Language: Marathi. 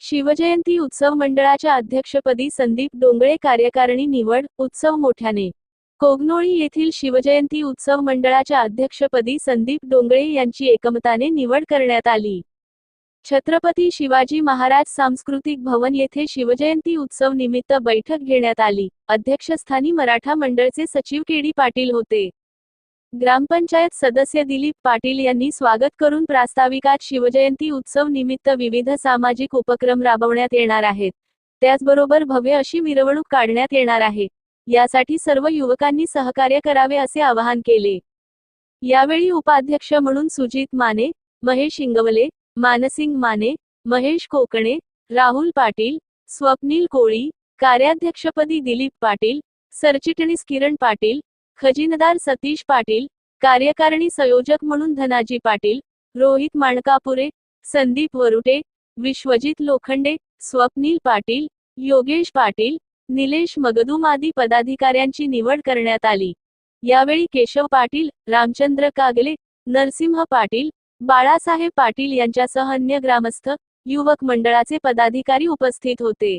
शिवजयंती उत्सव मंडळाच्या अध्यक्षपदी संदीप डोंगळे कार्यकारिणी निवड उत्सव मोठ्याने. कोगनोळी येथील शिवजयंती उत्सव मंडळाच्या अध्यक्षपदी संदीप डोंगळे यांची एकमताने निवड करण्यात आली. छत्रपती शिवाजी महाराज सांस्कृतिक भवन येथे शिवजयंती उत्सव निमित्त बैठक घेण्यात आली. अध्यक्षस्थानी मराठा मंडळचे सचिव केडी पाटील होते. ग्रामपंचायत सदस्य दिलीप पाटील यांनी स्वागत करून प्रास्ताविकात शिवजयंती उत्सव निमित्त विविध सामाजिक उपक्रम राबवण्यात येणार आहेत. त्याचबरोबर भव्य अशी मिरवणूक काढण्यात येणार आहे. यासाठी सर्व युवकांनी सहकार्य करावे असे आवाहन केले. यावेळी उपाध्यक्ष म्हणून सुजित माने महेश इंगवले मानसिंग माने महेश कोकणे राहुल पाटील स्वप्नील कोळी कार्याध्यक्षपदी दिलीप पाटील सरचिटणीस किरण पाटील खजिनदार सतीश पाटील कार्यकारिणी संयोजक म्हणून धनाजी पाटील रोहित माणकापुरे संदीप वरुटे विश्वजित लोखंडे स्वप्नील पाटील योगेश पाटील निलेश मगदूम आदी पदाधिकाऱ्यांची निवड करण्यात आली. यावेळी केशव पाटील रामचंद्र कागले नरसिंह पाटील बाळासाहेब पाटील यांच्यासह अन्य ग्रामस्थ युवक मंडळाचे पदाधिकारी उपस्थित होते.